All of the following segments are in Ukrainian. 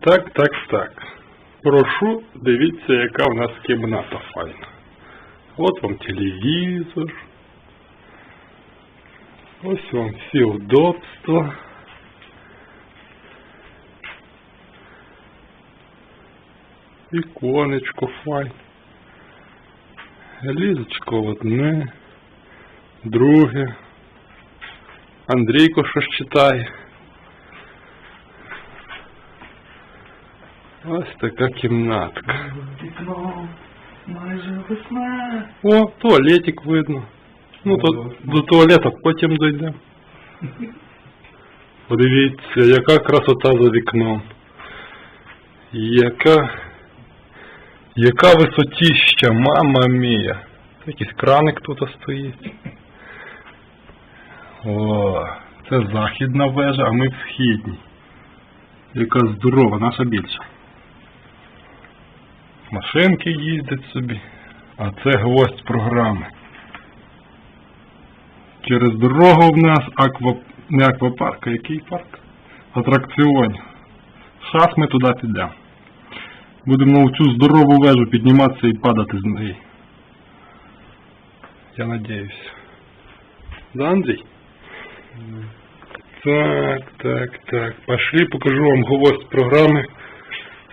Так, так, так. Прошу, дивіться, яка в нас кімната файна. От вам телевізор. Ось вам всі удобства. Іконечко файн. Лізочко одне, друге. Андрійко щось читає. Ось така кімнатка. Вікно майже весна. О, туалетик видно. Ну, то до туалета потім дійдемо. Подивіться, яка красота за вікном. Яка. Яка висотіща, мама мія. Якийсь краник тут стоїть. О, це західна вежа, а ми в східній. Яка здорова, наша більша. Машинки їздять собі, а це гвоздь програми. Через дорогу в нас аква... не аквапарк, а який парк? Атракціонів. Щас ми туди підемо. Будемо на цю здорову вежу підніматися і падати з неї. Я надіюсь. Да, Андрій? Так, так, так. Пошли, покажу вам гвоздь програми.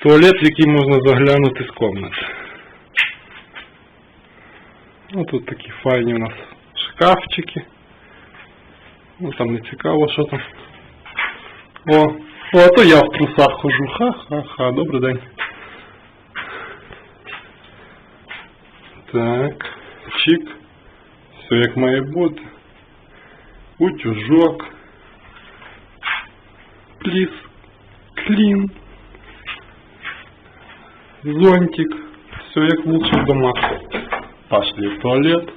Туалет, в який можна заглянути з комнати. Ну тут такі файні у нас шкафчики. Ну там не цікаво, що там. О, о, а то я в трусах хожу. Ха-ха-ха, добрий день. Так, чик. Все як має бути. Утюжок. Пліс. Клін. Зонтик. Все як в лучших домах. Пошли в туалет.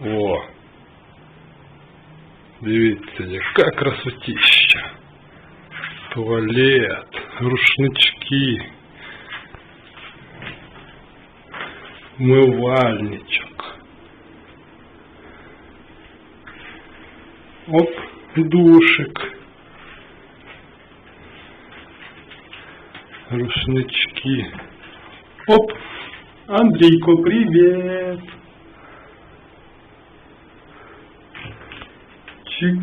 О. Дивіться, яка красотища. Туалет, рушнички. Мивальничок. Оп, душик. Рушнички. Оп, Андрейко, привет. Чик.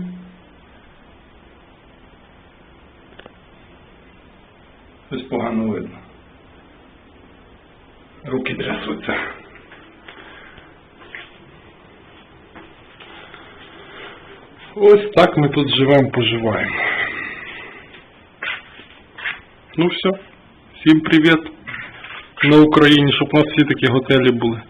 Щось погано видно. Руки трясуться. Ось так ми тут живемо, поживаємо. Ну все. Всім привіт. На Україні, щоб у нас всі такі готелі були.